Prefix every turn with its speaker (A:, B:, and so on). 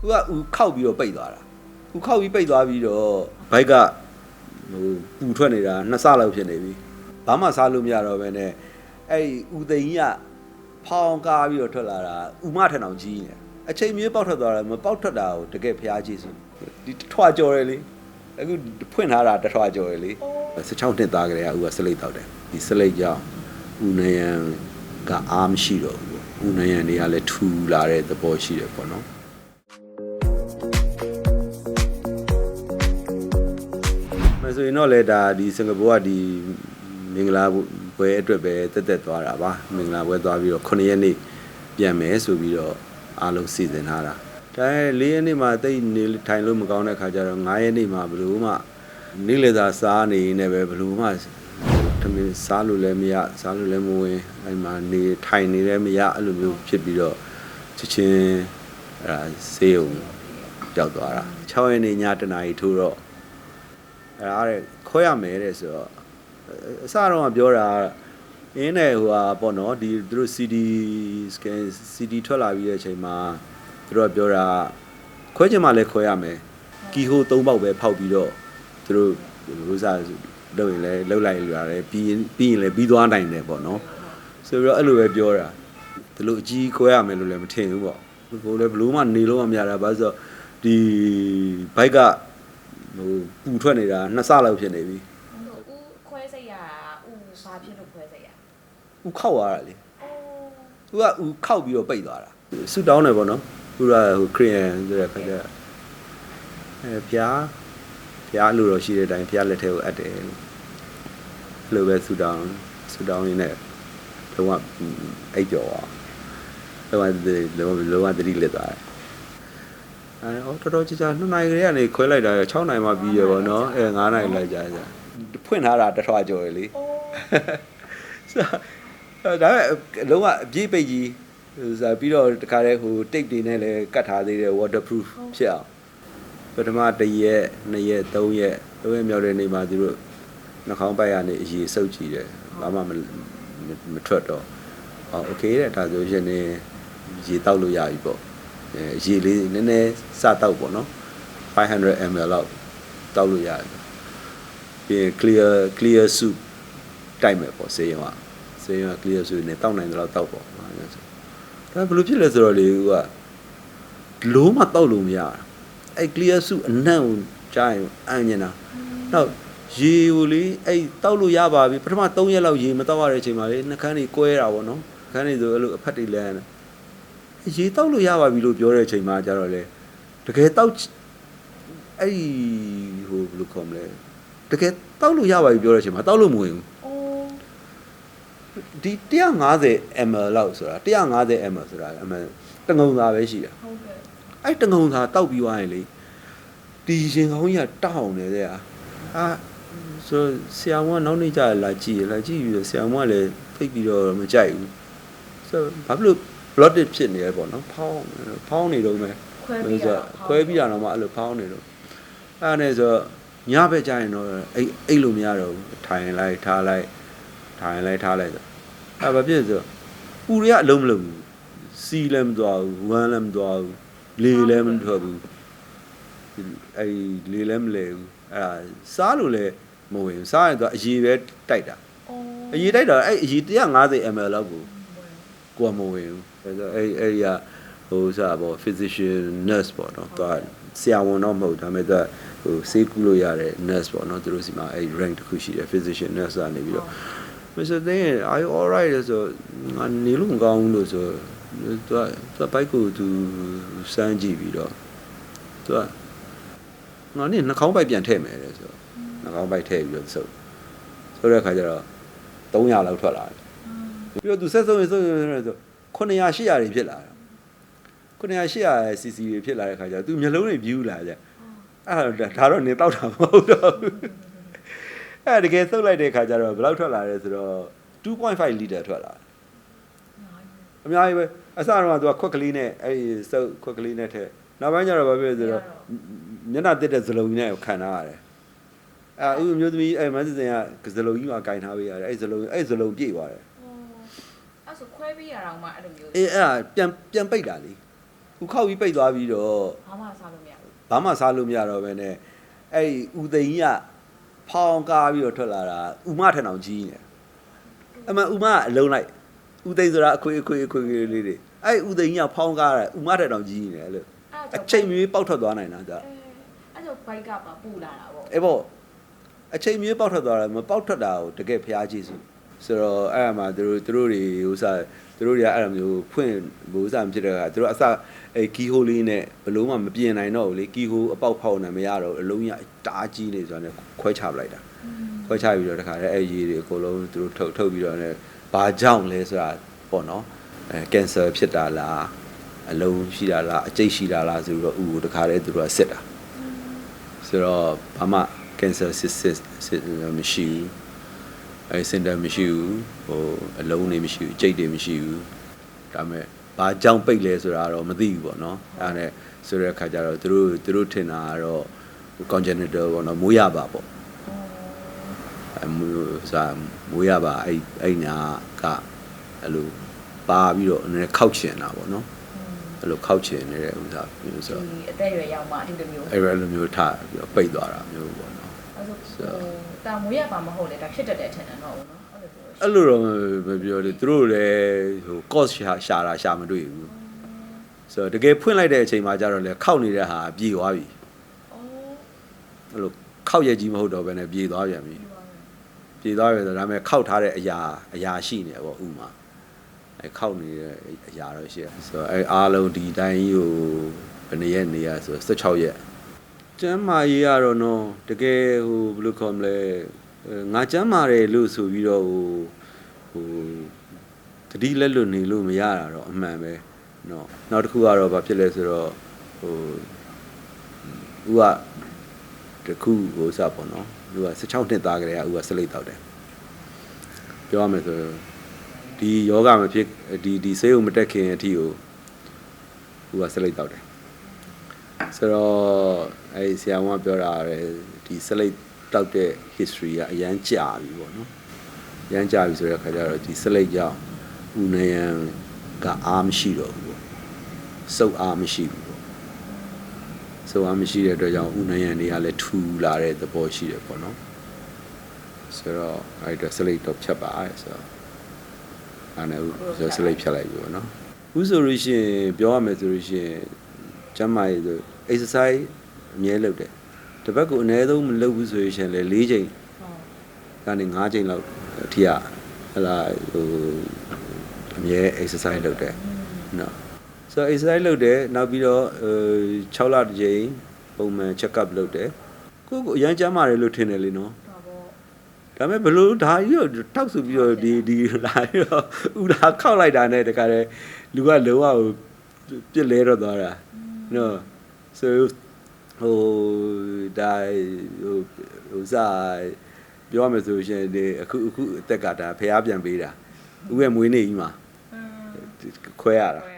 A: သူကဦးခောက်ပြီးတော့ပိတ်သွားတာဦးခောက်ပြီးပိတ်သွားပြီးတော့ဘိုက်ကဟိုပူထွက်နေတာနှစ်ဆလောက်ဖြစ်နေပြီဘာမှစားလို့မရတော့ဘဲနဲ့အဲ့ဒီဦးသိန်းကြီးကဖောင်းကားပြီးတော့ထွက်လာတာဦးမထန်အောင်ကြီးနေတယ်အချိန်မြေးပေါက်ထွက်သွားတယ်မပေါက်ထွက်တာကိုတကယ်ဖျားကြည့်စုဒီတစ်ထွာကြော်တယ်လေအခုဖွင့်ထားတာတစ်ထွာကြော်တယ်လေ16နှစ်သားကလေးကဦးကစလိတ်တောက်တယ်ဒီစလိတ်ကြောင့်ဦးနေရန်ကအားမရှိတော့ဘူးပေါ့ဦးနေရန်တွေကလည်းထူလာတဲ့သဘောရှိတယ်ပေါ့နော် မဆိုရင်တော့လေဒါဒီစင်ကာပူကဒီမင်္ဂလာပွဲအတွက်ပဲတက်တက်သွားတာပါမင်္ဂလာပွဲသွားပြီးတော့9ရက်နေ့ပြန်မယ်ဆိုပြီးတော့အားလုံးစီစဉ်ထားတာဒါနဲ့4ရက်နေ့မှာတိတ်နေထိုင်လို့မကောင်းတဲ့ခါကျတော့9ရက်နေ့မှာဘယ်လို့မှနေ့လေသာစားနေနေပဲဘယ်လို့မှတမင်စားလို့လည်းမရစားလို့လည်းမဝင်အဲ့မှာနေထိုင်နေလည်းမရအဲ့လိုမျိုးဖြစ်ပြီးတော့ချက်ချင်း အဲ့ဒါဆေးရုံကြောက်သွားတာ6ရက်နေ့ညတနာရီထိုးတော့အဲ့ဒါတဲ့ခွဲရမယ်တဲ့ဆိုတော့အစတော့ကပြောတာအင်းနဲ့ဟိုဟာပေါ့နော်ဒီသူတို့ CD scan CD ထွက်လာပြီးတဲ့အချိန်မှာသူတို့ကပြောတာခွဲချင်မှလည်းခွဲရမယ်ကီဟို၃ပေါက်ပဲဖောက်ပြီးတော့သူတို့ဥစားလုပ်ရင်လည်းလှုပ်လိုက်လို့ရတယ်ပြီးရင်ပြီးရင်လည်းပြီးသွားနိုင်တယ်ပေါ့နော်ဆိုပြီးတော့အဲ့လိုပဲပြောတာဒီလိုအကြီးခွဲရမယ်လို့လည်းမထင်ဘူးပေါ့ ကိုယ်လည်းဘလို့မှနေလို့မရတာဘာလို့ဆိုတော့ဒီဘိုက်ကဟိုပူထွက်နေတာနှစ်ဆလောက်ဖြစ်နေပြီ
B: ဦးခွဲစိတ်ရတာဦးဘာဖြစ်လို့ခွဲစိတ်ရ။
A: ဦးခောက်သွားတာလေ
B: အိုး။
A: သူကဦးခောက်ပြီးတော့ပိတ်သွားတာ။ဆူတောင်းတယ်ပေါ့နော်။သူကဟိုခရီးယန်ဆိုတဲ့ခါကျအဲဖျားဖျားလို့တော့ရှိတဲ့အတိုင်းဖျားလက်ထဲကိုအပ်တယ်လို့။အဲ့လိုပဲဆူတောင်းဆူတောင်းရင်းနဲ့လုံးဝအိပ်ကြော်သွား။ လုံးဝလုံးဝလုံးဝတတိလက်သွားတယ်။အဲအော်တော်တော်ကြာကြာ2နိုင်ကလေးကနေခွဲလိုက်တာ6နိုင်မှပြီးရပေါ့နော်။အဲ9နိုင်လိုက်ကြာကြာ။ဖွင့်ထားတာတစ်ထွာကြော်ရလေ။
B: အိုး
A: ဆိုတော့ဒါပေမဲ့လုံးဝအပြည့်ပိတ်ကြီးဟိုဆိုပြီးတော့တခါတည်းဟို tape တွေနဲ့လည်းကတ်ထားသေးတယ် waterproof ဖြစ်အောင်ပထမတစ်ရက်နှစ်ရက်သုံးရက်သုံးရက်မြောက်တဲ့နေ့မှာသူတို့နှာခေါင်းပိုက်ကနေအရေစုပ်ကြည့်တယ်ဘာမှမမထွက်တော့အော်โอเคတဲ့ဒါဆိုရင်နေ ရေတောက်လို့ရပြီပေါ့အဲရေလေးနည်းနည်းစတောက်ပေါ့နော်500 ml လောက်တောက်လို့ရတယ်ပြီးရင် clear clear soup တိုက်မယ်ပေါ့စေရင်ကစေရင်က clear ဆိုရင်တောက်နိုင်တယ်လို့တောက်ပေါ့ဟာဆိုဒါဘယ်လိုဖြစ်လဲဆိုတော့လေကလုံးမတောက်လို့မရတာအဲ့ clear စုအနံ့ကိုကြားရင်အံ့နေတာနောက်ရေကိုလေအဲ့တောက်လို့ရပါပြီပထမ3ရက်လောက်ရေမတောက်ရတဲ့အချိန်မှာလေနှကန်းတွေကွဲတာပေါ့နော်နှကန်းတွေဆိုအဲ့လိုအဖက်တွေလဲနေ ရေတောက်လို့ရပါပြီလို့ပြောတဲ့အချိန်မှာကျတော့လေတကယ်တောက်အဲ့ဒီဟိုဘယ်လိုခေါ်မလဲတကယ်တောက်လို့ရပါပြီပြောတဲ့အချိန်မှာတောက်လို့မဝင်ဘူး
B: အိုး
A: ဒီ150 ml လောက်ဆိုတာ150 ml ဆိုတာအမှန်တငုံသားပဲရှိတာ
B: ဟုတ်ကဲ့
A: အဲ့တငုံသားတောက်ပြီးသွားရင်လေဒီရင်ကောင်းကြီးကတောက်နေတယ်อ่ะအာဆိုဆရာမကနောက်နေ့ကျလာကြည့်ရလာကြည့်ပြီးတော့ဆရာမကလည်းဖိတ်ပြီးတော့မကြိုက်ဘူးဆိုဘာဖြစ်လို့ bloated ဖြစ်နေရပေါ့နော်ဖောင်းဖောင်းနေတော့မယ်
B: ခွဲပြီးတာ
A: ခွဲပြီးတာတော့မှအဲ့လိုဖောင်းနေတော့အဲ့ဒါနဲ့ဆိုညဘက်ကျရင်တော့အိတ်အိတ်လို့မရတော့ဘူးထိုင်လိုက်ထားလိုက်ထိုင်လိုက်ထားလိုက်ဆိုအဲ့ဘာဖြစ်ဆိုပူရအလုံးမလုံးဘူးစီလည်းမသွားဘူးဝမ်းလည်းမသွားဘူးလေလည်းမထွက်ဘူးအဲ့လေလည်းမလဲဘူးအဲ့ဒါစားလို့လည်းမဝင်ဘူးစားရင်တော့အရေးပဲတိုက်တာ
B: အိုး
A: အရေးတိုက်တာအဲ့အရေး150 ml လောက်ကိုကိုကမဝင်ဘူး အဲဆိုအဲ့အဲ့ဒီကဟိုစားပေါ့ physician nurse ပေါ့နော်သူကဆရာဝန်တော့မဟုတ်ဒါပေမဲ့သူကဟိုဆေးကူးလို့ရတဲ့ nurse ပေါ့နော်သူတို့စီမှာအဲ့ rank တစ်ခုရှိတယ် physician nurse ကနေပြီးတော့ Mr. Thing are you all right ဆိုငါနေလို့မကောင်းဘူးလို့ဆိုသူကသူကဘိုက်ကိုသူစမ်းကြည့်ပြီးတော့သူကငါနေနှာခေါင်းပိုက်ပြန်ထည့်မယ်တဲ့ဆိုနှာခေါင်းပိုက်ထည့်ပြီးတော့ဆုပ်ဆိုတဲ့အခါကျတော့300လောက်ထွက်လာတယ်ပြီးတော့သူဆက်ဆုံးရဆုံးရဆို 900 800တွေဖြစ်လာတာ900 800 cc တွေဖြစ်လာတဲ့ခါကျတော့သူမျိုးလုံးတွေပြူးလာကြအဲ့ဒါဒါတော့နေတောက်တာမဟုတ်တော့ဘူးအဲ့ဒါတကယ်သုတ်လိုက်တဲ့ခါကျတော့ဘယ်လောက်ထွက်လာလဲဆိုတော့2.5လီတာထွက်လာအများကြီးပဲအစတော့ကသူကခွက်ကလေးနဲ့အဲ့ဒီစုပ်ခွက်ကလေးနဲ့ထည့်နောက်ပိုင်းကျတော့ဘာဖြစ်လဲဆိုတော့မျက်နှာတက်တဲ့ဇလုံးကြီးနဲ့ခံထားရတယ်အဲ့ဥမျိုးသမီးအဲ့မန်းစစင်ကဇလုံးကြီးမှာကင်ထားပေးရတယ်အဲ့ဇလုံးအဲ့ဇလုံးပြည့်သွားတယ်
B: အဲ့ ဆိုခွဲပြီးရအောင်မှအဲ့လိုမျိုး
A: အေးအဲ့ဒါပြန်ပြန်ပိတ်တာလေဥခောက်ပြီးပိတ်သွားပြီးတော့
B: ဘာမှစားလို့မရဘူး
A: ဘာမှစားလို့မရတော့ဘဲနဲ့အဲ့ဒီဥသိန်းကြီးကဖောင်းကားပြီးတော့ထွက်လာတာဥမထက်အောင်ကြီးနေအမှန်ဥမကအလုံးလိုက်ဥသိန်းဆိုတာအခွေအခွေအခွေလေးတွေအဲ့ဥသိန်းကြီးကဖောင်းကားတယ်ဥမထက်အောင်ကြီးနေတယ်လို့
B: အဲ့
A: အချိန်မီပေါက်ထွက်သွားနိုင်တာဒါ
B: အဲ့တော့ဘိုက်ကပါပူလာတာပေါ့
A: အဲ့ပေါ့အချိန်မီပေါက်ထွက်သွားတယ်မပေါက်ထွက်တာကိုတကယ်ဖျားကြည့်စု ဆိုတော့အဲ့အမှသူတို့သူတို့တွေဥစားသူတို့တွေကအဲ့လိုမျိုးဖွင့်ဘိုးစားမဖြစ်တဲ့ကသူတို့အစအဲ့ကီဟိုလေးနဲ့ဘလို့မှမပြင်နိုင်တော့ဘူးလေကီဟိုအပေါက်ဖောက်နေမရတော့ဘူးအလုံးကြီးအတားကြီးနေဆိုတာနဲ့ခွဲချပလိုက်တာခွဲချပြီးတော့တခါတည်းအဲ့ရေတွေအကုန်လုံးသူတို့ထုတ်ထုတ်ပြီးတော့လည်းဘာကြောင့်လဲဆိုတာပေါ့နော်အဲကင်ဆာဖြစ်တာလားအလုံးရှိတာလားအကျိတ်ရှိတာလားဆိုပြီးတော့ဥကိုတခါတည်းသူတို့ကစစ်တာဆိုတော့ဘာမှကင်ဆာစစ်စစ်စစ်မရှိဘူး အဲစင်တာမရှိဘူးဟိုအလုံးတွေမရှိဘူးအကျိတ်တွေမရှိဘူးဒါပေမဲ့ဘာကြောင့်ပိတ်လဲဆိုတာတော့မသိဘူးပေါ့နော်အဲ့ဒါနဲ့ဆိုတဲ့အခါကျတော့သူတို့သူတို့ထင်တာကတော့ congenital ပေါ့နော်မိုးရပါပေါ့အမူစားမွေးရပါအဲ့အဲ့နာကအဲ့လိုပါပြီးတော့နည်းနည်းခောက်ချင်တာပေါ့နော်အဲ့လိုခောက်ချင်နေတဲ့ဥစားမျိုးဆို
B: ဒီအသက်အရွယ်ရောက်မှဒီလိုမျိုး
A: အဲ့လိုလိုမျိုးထားပြီးတော့ပိတ်သွားတာမျိုးပေါ့နော်
B: အဲ့ ဆိုတာမွေးရပါမဟုတ်လေဒါဖြစ်တတ်တဲ့အထင်တယ်တော့နော်အဲ့လိုဆို
A: အဲ့လိုတော့မပြောလေသူတို့လည်းဟို cost ရှာရှာတာရှာမတွေ့ဘူးဆိုတော့တကယ်ဖွင့်လိုက်တဲ့အချိန်မှာကျတော့လေခောက်နေတဲ့ဟာပြေသွားပြီ
B: အော်
A: အဲ့လိုခောက်ရကြီးမဟုတ်တော့ဘဲနဲ့ပြေသွားပြန်ပြီပြေသွားပြီဆိုတော့ဒါပေမဲ့ခောက်ထားတဲ့အရာအရာရှိနေတယ်ပေါ့ဥမာအဲခောက်နေတဲ့အရာတော့ရှိတယ်ဆိုတော့အဲအားလုံးဒီတိုင်းကြီးကိုဘယ်နှစ်ရက်နေရဆိုတော့16ရက် ကျမ်းမာရေးကတော့နော်တကယ်ဟိုဘယ်လိုခေါ်မလဲအဲငါကျမ်းမာတယ်လို့ဆိုပြီးတော့ဟိုဟိုတတိလက်လွတ်နေလို့မရတာတော့အမှန်ပဲနော်နောက်တစ်ခုကတော့ဘာဖြစ်လဲဆိုတော့ဟိုဥကတခုဟိုစပေါ့နော်သူက16နှစ်သားကလေးကဥကစလိတ်တောက်တယ်ပြောရမယ်ဆိုဒီယောဂမဖြစ်ဒီဒီဆေးုံမတက်ခင်အထိကိုဥကစလိတ်တောက်တယ် ဆိုတော့အဲဆရာဝန်ကပြောတာပဲဒီစလိတ်တောက်တဲ့ history ကအရန်ကြာပြီပေါ့နော်ရမ်းကြာပြီဆိုတဲ့အခါကျတော့ဒီစလိတ်ကြောင့်ဦးနေရန်ကအားမရှိတော့ဘူးပေါ့စုပ်အားမရှိဘူးပေါ့စုပ်အားမရှိတဲ့အတွက်ကြောင့်ဦးနေရန်တွေကလည်းထူလာတဲ့သဘောရှိတယ်ပေါ့နော်ဆိုတော့အဲ့ဒါစလိတ်တော့ဖြတ်ပါအဲ့ဆိုတော့အဲ့နဲ့ဦးဆိုစလိတ်ဖြတ်လိုက်ပြီပေါ့နော်ဦးဆိုလို့ရှိရင်ပြောရမယ်ဆိုလို့ရှိရင် ကျမ်းမာရေးဆို exercise အမြဲလုပ်တယ်တစ်ပတ်ကိုအနည်းဆုံးမလုပ်ဘူးဆိုရင်လည်း၄ချိန်
B: ဟုတ်
A: ကနေ9ချိန်လောက်အထိကဟလာဟိုအမြဲ exercise လုပ်တယ်နော်ဆိုတော့ exercise လုပ်တယ်နောက်ပြီးတော့6လတစ်ချိန်ပုံမှန် check up လုပ်တယ်ကိုကိုအရန်ကျမ်းမာတယ်လို့ထင်တယ်လေနော်
B: ပါပေါ့
A: ဒါပေမဲ့ဘလို့ဒါကြီးတော့တောက်ဆိုပြီးတော့ဒီဒီလာပြီးတော့ဥလာခောက်လိုက်တာနဲ့တခါတည်းလူကလုံးဝဟိုပြစ်လဲတော့သွားတာ နော်ဆိုဟိုဒါဟိုဟိုစားပြောရမယ်ဆိုရှင်ဒီအခုအခုအသက်ကဒါဖះပြန်ပေးတာဥရဲ့မွေးနေ့ကြီးမှာ
B: อืม
A: ခွဲရတာ
B: ခွဲရ